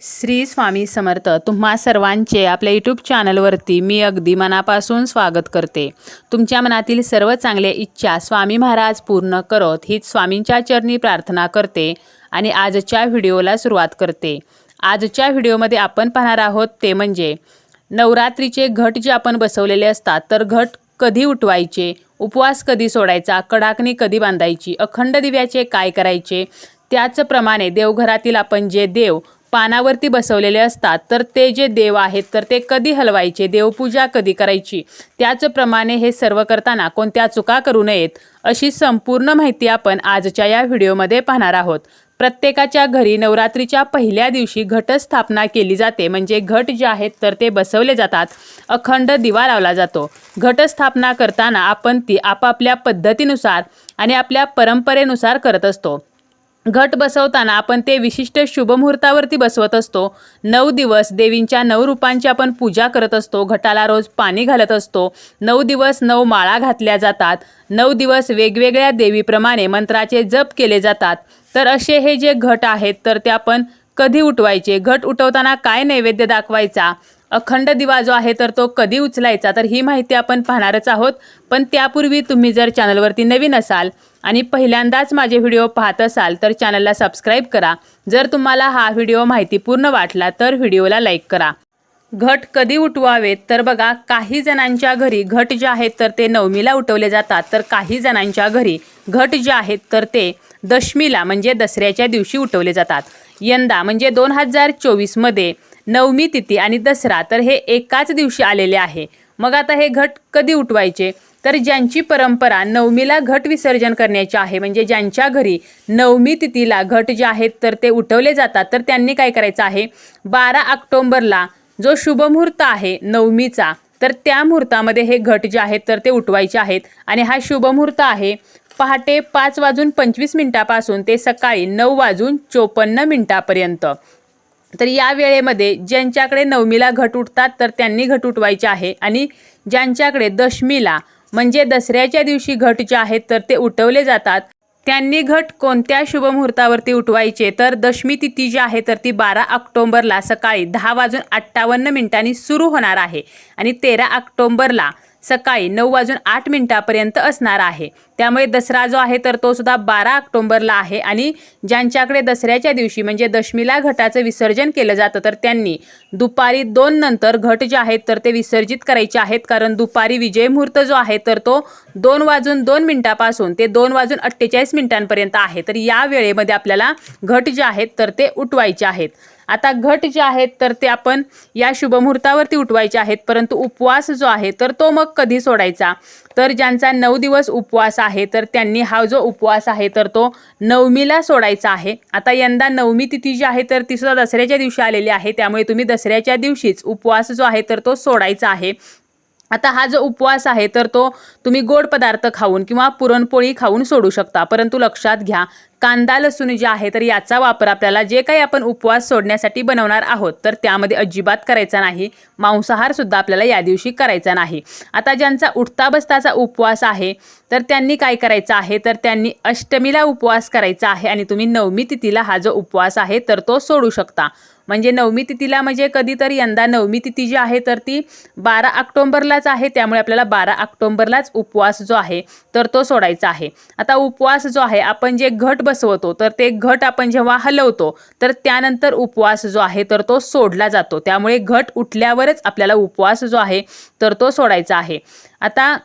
श्री स्वामी समर्थ तुम्हा सर्वांचे आपल्या यूट्यूब चॅनलवरती मी अगदी मनापासून स्वागत करते. तुमच्या मनातील सर्व चांगल्या इच्छा स्वामी महाराज पूर्ण करत हीच स्वामींच्या चरणी प्रार्थना करते आणि आजच्या व्हिडिओला सुरुवात करते. आजच्या व्हिडिओमध्ये आपण पाहणार आहोत ते म्हणजे नवरात्रीचे घट जे आपण बसवलेले असतात तर घट कधी उठवायचे उपवास कधी सोडायचा कडाकणी कधी बांधायची अखंड दिव्याचे काय करायचे त्याचप्रमाणे देवघरातील आपण जे देव पानावरती बसवलेले असतात. तर ते जे देव आहेत तर ते कधी हलवायचे? देवपूजा कधी करायची? त्याचप्रमाणे हे सर्व करताना कोणत्या चुका करू नयेत अशी संपूर्ण माहिती आपण आजच्या या व्हिडिओमध्ये पाहणार आहोत. प्रत्येकाच्या घरी नवरात्रीच्या पहिल्या दिवशी घटस्थापना केली जाते. म्हणजे घट जे आहेत तर ते बसवले जातात. अखंड दिवा लावला जातो. घटस्थापना करताना आपण ती आपापल्या पद्धतीनुसार आणि आपल्या परंपरेनुसार करत असतो. घट बसवताना आपण ते विशिष्ट शुभमुहूर्तावरती बसवत असतो. नऊ दिवस देवींच्या नऊ रूपांची आपण पूजा करत असतो. घटाला रोज पाणी घालत असतो. नऊ दिवस नऊ माळा घातल्या जातात. नऊ दिवस वेगवेगळ्या देवीप्रमाणे मंत्राचे जप केले जातात. तर असे हे जे घट आहेत तर ते आपण कधी उठवायचे? घट उठवताना काय नैवेद्य दाखवायचा? अखंड दिवा जो आहे तर तो कधी उचलायचा? तर ही माहिती आपण पाहणारच आहोत. पण त्यापूर्वी तुम्ही जर चॅनलवरती नवीन असाल आणि पहिल्यांदाच माझे व्हिडिओ पाहत असाल तर चॅनलला सबस्क्राईब करा. जर तुम्हाला हा व्हिडिओ माहितीपूर्ण वाटला तर व्हिडिओला लाईक करा. घट कधी उठवावेत? तर बघा काही जणांच्या घरी घट जे आहेत तर ते नवमीला उठवले जातात. तर काही जणांच्या घरी घट जे आहेत तर ते दशमीला म्हणजे दसऱ्याच्या दिवशी उठवले जातात. यंदा म्हणजे दोन हजार चोवीसमध्ये नवमी तिथी आणि दसरा तर हे एकाच दिवशी आलेले आहे. मग आता हे घट कधी उठवायचे? तर ज्यांची परंपरा नवमीला घट विसर्जन करण्याची आहे म्हणजे ज्यांच्या घरी नवमी तिथीला घट जे आहेत तर ते उठवले जातात. तर त्यांनी काय करायचं आहे? बारा ऑक्टोंबरला जो शुभमुहूर्त आहे नवमीचा तर त्या मुहूर्तामध्ये हे घट जे आहेत तर ते उठवायचे आहेत. आणि हा शुभमुहूर्त आहे पहाटे पाच वाजून पंचवीस मिनिटापासून ते सकाळी नऊ वाजून चोपन्न मिनिटापर्यंत. तर या वेळेमध्ये ज्यांच्याकडे नवमीला घट उठतात तर त्यांनी घट उठवायचे आहे. आणि ज्यांच्याकडे दशमीला म्हणजे दसऱ्याच्या दिवशी घट जे आहेत तर ते उठवले जातात. त्यांनी घट कोणत्या शुभमुहूर्तावरती उठवायचे? तर दशमी तिथी जी आहे तर ती बारा ऑक्टोंबरला सकाळी दहा वाजून अठ्ठावन्न मिनिटांनी सुरू होणार आहे. आणि तेरा ऑक्टोंबरला सकाळी नऊ वाजून आठ मिनिटापर्यंत असणार आहे. त्यामुळे दसरा जो आहे तर तो सुद्धा बारा ऑक्टोंबरला आहे आणि ज्यांच्याकडे दसऱ्याच्या दिवशी म्हणजे दशमीला घटाचं विसर्जन केलं जातं तर त्यांनी दुपारी दोन नंतर घट जे आहेत तर ते विसर्जित करायचे आहेत. कारण दुपारी विजय मुहूर्त जो आहे तर तो दोन वाजून दोन मिनिटापासून ते दोन वाजून अठ्ठेचाळीस मिनिटांपर्यंत आहे. तर या वेळेमध्ये आपल्याला घट जे आहेत तर ते उठवायचे आहेत. आता घट जे आहेत तर ते आपण या शुभमुहूर्तावरती उठवायचे आहेत. परंतु उपवास जो आहे तर तो मग कधी सोडायचा? तर ज्यांचा नऊ दिवस उपवास आहे तर त्यांनी हा जो उपवास आहे तर तो नवमीला सोडायचा आहे. आता यंदा नवमी तिथी जी आहे तर ती सुद्धा दसऱ्याच्या दिवशी आलेली आहे. त्यामुळे तुम्ही दसऱ्याच्या दिवशीच उपवास जो आहे तर तो सोडायचा आहे. आता हा जो उपवास आहे तर तो तुम्ही गोड पदार्थ खाऊन किंवा पुरणपोळी खाऊन सोडू शकता. परंतु लक्षात घ्या कांदा लसूण जे आहे तर याचा वापर आपल्याला जे काही आपण उपवास सोडण्यासाठी बनवणार आहोत तर त्यामध्ये अजिबात करायचा नाही. मांसाहार सुद्धा आपल्याला या दिवशी करायचा नाही. आता ज्यांचा उठता बसताचा उपवास आहे तर त्यांनी काय करायचं आहे तर त्यांनी अष्टमीला उपवास करायचा आहे आणि तुम्ही नवमी तिथीला हा जो उपवास आहे तर तो सोडू शकता. म्हणजे नवमी तिथीला म्हणजे कधीतरी यंदा नवमी तिथी जी आहे तर ती बारा ऑक्टोंबरलाच आहे. त्यामुळे आपल्याला बारा ऑक्टोंबरलाच उपवास जो आहे तर तो सोडायचा आहे. आता उपवास जो आहे आपण जे घट बसवतो तर ते घट आपण जेव्हा हलवतो तर त्यानंतर उपवास जो आहे तर तो सोडला जातो. त्यामुळे घट उठल्यावरच आपल्याला उपवास जो आहे तर तो सोडायचा आहे. आता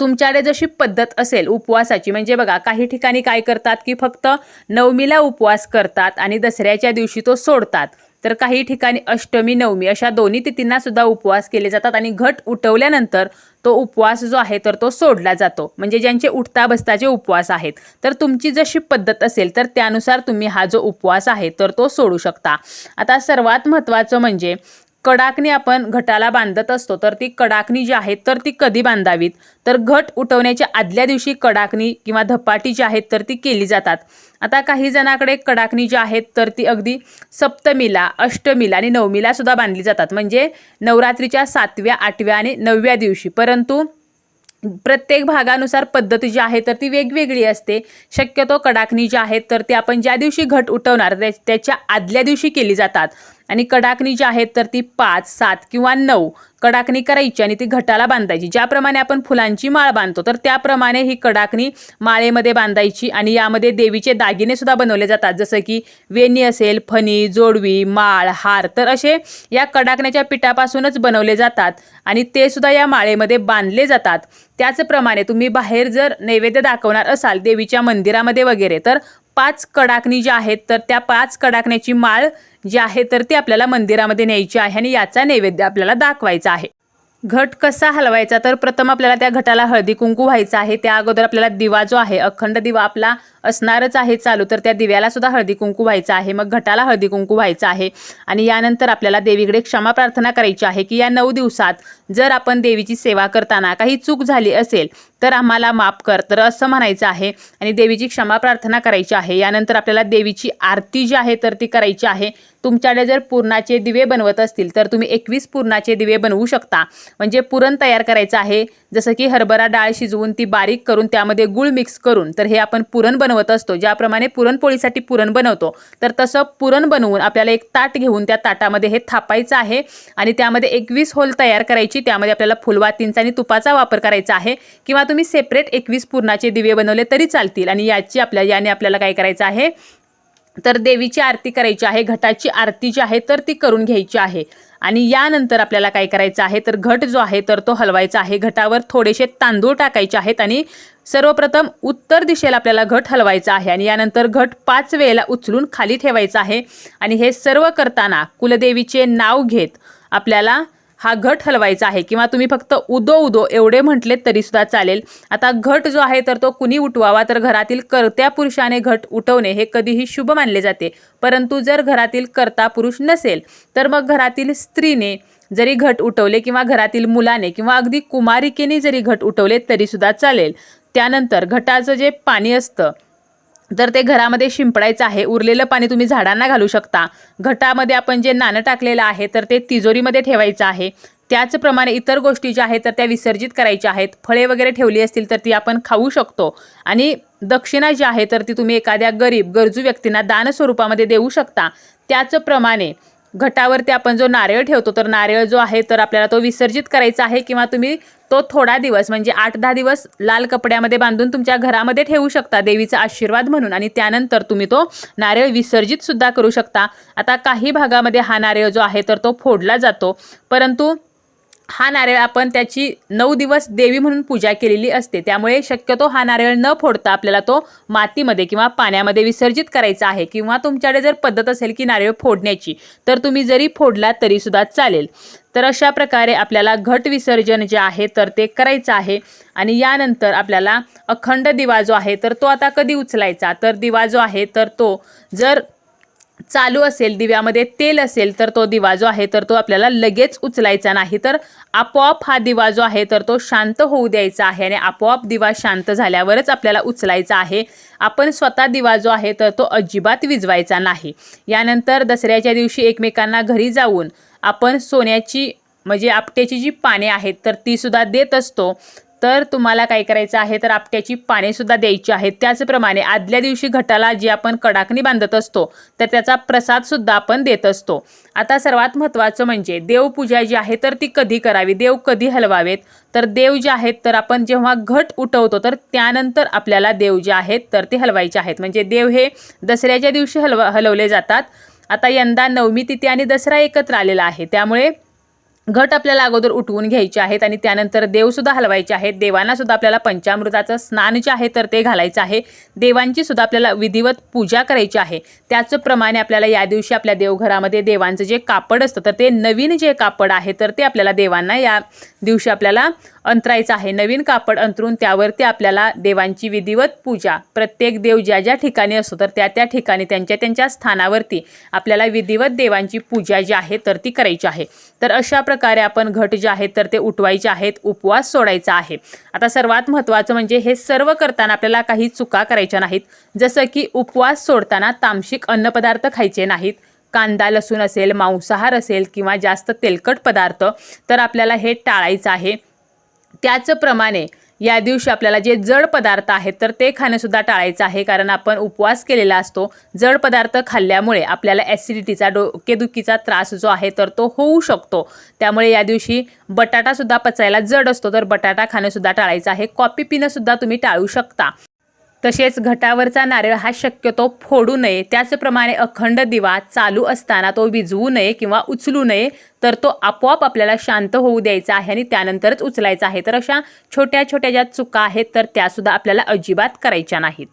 तुमच्याकडे जशी पद्धत असेल उपवासाची म्हणजे बघा काही ठिकाणी काय करतात की फक्त नवमीला उपवास करतात आणि दसऱ्याच्या दिवशी तो सोडतात. तर काही ठिकाणी अष्टमी नवमी अशा दोन्ही तिथींना सुद्धा उपवास केले जातात आणि घट उठवल्यानंतर तो उपवास जो आहे तर तो सोडला जातो. म्हणजे ज्यांचे उठता बसताचे उपवास आहेत. तर तुमची जशी पद्धत असेल तर त्यानुसार तुम्ही हा जो उपवास आहे तर तो सोडू शकता. आता सर्वात महत्त्वाचं म्हणजे कडाकणी आपण घटाला बांधत असतो तर ती कडाकणी जी आहे तर ती कधी बांधावीत? तर घट उठवण्याच्या आदल्या दिवशी कडाकणी किंवा धपाटी जी आहेत तर ती केली जातात. आता काही जणाकडे कडाकणी जी आहेत तर ती अगदी सप्तमीला अष्टमीला आणि नवमीला सुद्धा बांधली जातात. म्हणजे नवरात्रीच्या सातव्या आठव्या आणि नवव्या दिवशी. परंतु प्रत्येक भागानुसार पद्धत जी आहे तर ती वेगवेगळी असते. शक्यतो कडाकणी जी आहेत तर ती आपण ज्या दिवशी घट उठवणार त्या- त्याच्या आदल्या दिवशी केली जातात. आणि कडाकणी जी आहेत तर ती पाच सात किंवा नऊ कडाकणी करायची आणि ती घटाला बांधायची. ज्याप्रमाणे आपण फुलांची माळ बांधतो तर त्याप्रमाणे ही कडाकणी माळेमध्ये बांधायची आणि यामध्ये देवीचे दागिने सुद्धा बनवले जातात. जसं की वेणी असेल फणी जोडवी माळ हार तर असे या कडाकण्याच्या पिठापासूनच बनवले जातात आणि ते सुद्धा या माळेमध्ये बांधले जातात. त्याचप्रमाणे तुम्ही बाहेर जर नैवेद्य दाखवणार असाल देवीच्या मंदिरामध्ये वगैरे तर पाच कडाकणी ज्या आहेत तर त्या पाच कडाकण्याची माळ जी आहे तर ती आपल्याला मंदिरामध्ये न्यायची आहे आणि याचा नैवेद्य आपल्याला दाखवायचा आहे. घट कसा हलवायचा? तर प्रथम आपल्याला त्या घटाला हळदी कुंकू व्हायचं आहे. त्या अगोदर आपल्याला दिवा जो आहे अखंड दिवा आपला असणारच आहे चालू तर त्या दिव्याला सुद्धा हळदी कुंकू व्हायचं आहे. मग घटाला हळदी कुंकू व्हायचं आहे. आणि यानंतर आपल्याला देवीकडे क्षमा प्रार्थना करायची आहे की या नऊ दिवसात जर आपण देवीची सेवा करताना काही चूक झाली असेल तर आम्हाला माफ कर. तर असं म्हणायचं आहे आणि देवीची क्षमा प्रार्थना करायची आहे. यानंतर आपल्याला देवीची आरती जी आहे तर ती करायची आहे. तुमच्याकडे जर पुरणाचे दिवे बनवत असतील तर तुम्ही एकवीस पुरणाचे दिवे बनवू शकता. म्हणजे पुरण तयार करायचं आहे. जसं की हरभरा डाळ शिजवून ती बारीक करून त्यामध्ये गुळ मिक्स करून तर हे आपण पुरण बनवत असतो ज्याप्रमाणे पुरणपोळीसाठी पुरण बनवतो. तर तसं पुरण बनवून आपल्याला एक ताट घेऊन त्या ताटामध्ये हे थापायचं आहे आणि त्यामध्ये एकवीस होल तयार करायची. त्यामध्ये आपल्याला फुलवातींचा आणि तुपाचा वापर करायचा आहे. किंवा तुम्ही सेपरेट एकवीस पुरणाचे दिवे बनवले तरी चालतील आणि याची आपल्या याने आपल्याला काय करायचं आहे? तर देवीची आरती करायची आहे घटाची आरती जी आहे तर ती करून घ्यायची आहे. आणि यानंतर आपल्याला काय करायचं आहे तर घट जो आहे तर तो हलवायचा आहे. घटावर थोडेसे तांदूळ टाकायचे आहेत आणि सर्वप्रथम उत्तर दिशेला आपल्याला घट हलवायचा आहे. आणि यानंतर घट पाच वेळेला उचलून खाली ठेवायचा आहे. आणि हे सर्व करताना कुलदेवीचे नाव घेत आपल्याला हा घट हलवायचा आहे किंवा तुम्ही फक्त उदो उदो एवढे म्हटले तरी सुद्धा चालेल. आता घट जो आहे तर तो कुणी उठवावा? तर घरातील कर्त्या पुरुषाने घट उठवणे हे कधीही शुभ मानले जाते. परंतु जर घरातील कर्ता पुरुष नसेल तर मग घरातील स्त्रीने जरी घट उठवले किंवा घरातील मुलाने किंवा अगदी कुमारिकेने जरी घट उठवले तरी सुद्धा चालेल. त्यानंतर घटाचं जे पाणी असतं तर ते घरामध्ये शिंपडायचं आहे. उरलेलं पाणी तुम्ही झाडांना घालू शकता. घटामध्ये आपण जे नाणं टाकलेलं आहे तर ते तिजोरीमध्ये ठेवायचं आहे. त्याचप्रमाणे इतर गोष्टी ज्या आहेत तर त्या विसर्जित करायच्या आहेत. फळे वगैरे ठेवली असतील तर ती आपण खाऊ शकतो. आणि दक्षिणा जी आहे तर ती तुम्ही एखाद्या गरीब गरजू व्यक्तींना दान स्वरूपामध्ये देऊ शकता. त्याचप्रमाणे घटावरती आपण जो नारळ ठेवतो तर नारळ जो आहे तर आपल्याला तो विसर्जित करायचा आहे किंवा तुम्ही तो थोडा दिवस म्हणजे आठ दहा दिवस लाल कपड्यामध्ये बांधून तुमच्या घरामध्ये ठेवू शकता देवीचा आशीर्वाद म्हणून. आणि त्यानंतर तुम्ही तो नारळ विसर्जित सुद्धा करू शकता. आता काही भागामध्ये हा नारळ जो आहे तर तो फोडला जातो. परंतु हा नारळ आपण त्याची नऊ दिवस देवी म्हणून पूजा केलेली असते. त्यामुळे शक्यतो हा नारळ न फोडता आपल्याला तो मातीमध्ये किंवा पाण्यामध्ये विसर्जित करायचा आहे किंवा तुमच्याकडे जर पद्धत असेल की नारळ फोडण्याची तर तुम्ही जरी फोडला तरीसुद्धा चालेल. तर अशा प्रकारे आपल्याला घट विसर्जन जे आहे तर ते करायचं आहे. आणि यानंतर आपल्याला अखंड दिवा जो आहे तर तो आता कधी उचलायचा? तर दिवा जो आहे तर तो जर चालू असेल दिव्यामध्ये तेल असेल तर तो दिवा जो आहे तर तो आपल्याला लगेच उचलायचा नाही. तर आपोआप हा दिवा जो आहे तर तो शांत होऊ द्यायचा आहे आणि आपोआप दिवा शांत झाल्यावरच आपल्याला उचलायचा आहे. आपण स्वतः दिवा जो आहे तर तो अजिबात विजवायचा नाही. यानंतर दसऱ्याच्या दिवशी एकमेकांना घरी जाऊन आपण सोन्याची म्हणजे आपट्याची जी पाने आहेत तर ती सुद्धा देत असतो. तर तुम्हाला काय करायचं आहे? तर आपट्याची पानेसुद्धा द्यायची आहेत. त्याचप्रमाणे आदल्या दिवशी घटाला जी आपण कडाकणी बांधत असतो तर त्याचा प्रसादसुद्धा आपण देत असतो. आता सर्वात महत्त्वाचं म्हणजे देवपूजा जी आहे तर ती कधी करावी? देव कधी हलवावेत? तर देव जे आहेत तर आपण जेव्हा घट उठवतो तर त्यानंतर आपल्याला देव जे आहेत तर ते हलवायचे आहेत. म्हणजे देव हे दसऱ्याच्या दिवशी हलवा हलवले जातात. आता यंदा नवमी तिथी आणि दसरा एकत्र आलेला आहे. त्यामुळे घट आपल्याला अगोदर उठवून घ्यायचे आहेत आणि त्यानंतर देवसुद्धा हलवायचे आहेत. देवांना सुद्धा आपल्याला पंचामृताचं स्नान जे आहे तर ते घालायचं आहे. देवांची सुद्धा आपल्याला विधिवत पूजा करायची आहे. त्याचप्रमाणे आपल्याला या दिवशी आपल्या देवघरामध्ये देवांचं जे कापड असतं तर ते नवीन जे कापड आहे तर ते आपल्याला देवांना या दिवशी आपल्याला अंतरायचं आहे. नवीन कापड अंतरून त्यावरती आपल्याला देवांची विधिवत पूजा. प्रत्येक देव ज्या ज्या ठिकाणी असतो तर त्या त्या ठिकाणी त्यांच्या त्यांच्या स्थानावरती आपल्याला विधिवत देवांची पूजा जी आहे तर ती करायची आहे. तर अशा प्रकारे आपण घट जे आहेत तर ते उठवायचे आहेत उपवास सोडायचा आहे. आता सर्वात महत्त्वाचं म्हणजे हे सर्व करताना आपल्याला काही चुका करायच्या नाहीत. जसं की उपवास सोडताना तामसिक अन्नपदार्थ खायचे नाहीत. कांदा लसूण असेल मांसाहार असेल किंवा जास्त तेलकट पदार्थ तर आपल्याला हे टाळायचं आहे. त्याचप्रमाणे या दिवशी आपल्याला जे जड पदार्थ आहेत तर ते खाणंसुद्धा टाळायचं आहे. कारण आपण उपवास केलेला असतो. जड पदार्थ खाल्ल्यामुळे आपल्याला ॲसिडिटीचा डोकेदुखीचा त्रास जो आहे तर तो होऊ शकतो. त्यामुळे या दिवशी बटाटासुद्धा पचायला जड असतो. तर बटाटा खाणंसुद्धा टाळायचं आहे. कॉफी पिणंसुद्धा तुम्ही टाळू शकता. तसेच घटावरचा नारळ हा शक्यतो फोडू नये. त्याचप्रमाणे अखंड दिवा चालू असताना तो विझवू नये किंवा उचलू नये तर तो आपोआप आपल्याला शांत होऊ द्यायचा आहे आणि त्यानंतरच उचलायचा आहे. तर अशा छोट्या छोट्या ज्या चुका आहेत तर त्यासुद्धा आपल्याला अजिबात करायच्या नाहीत.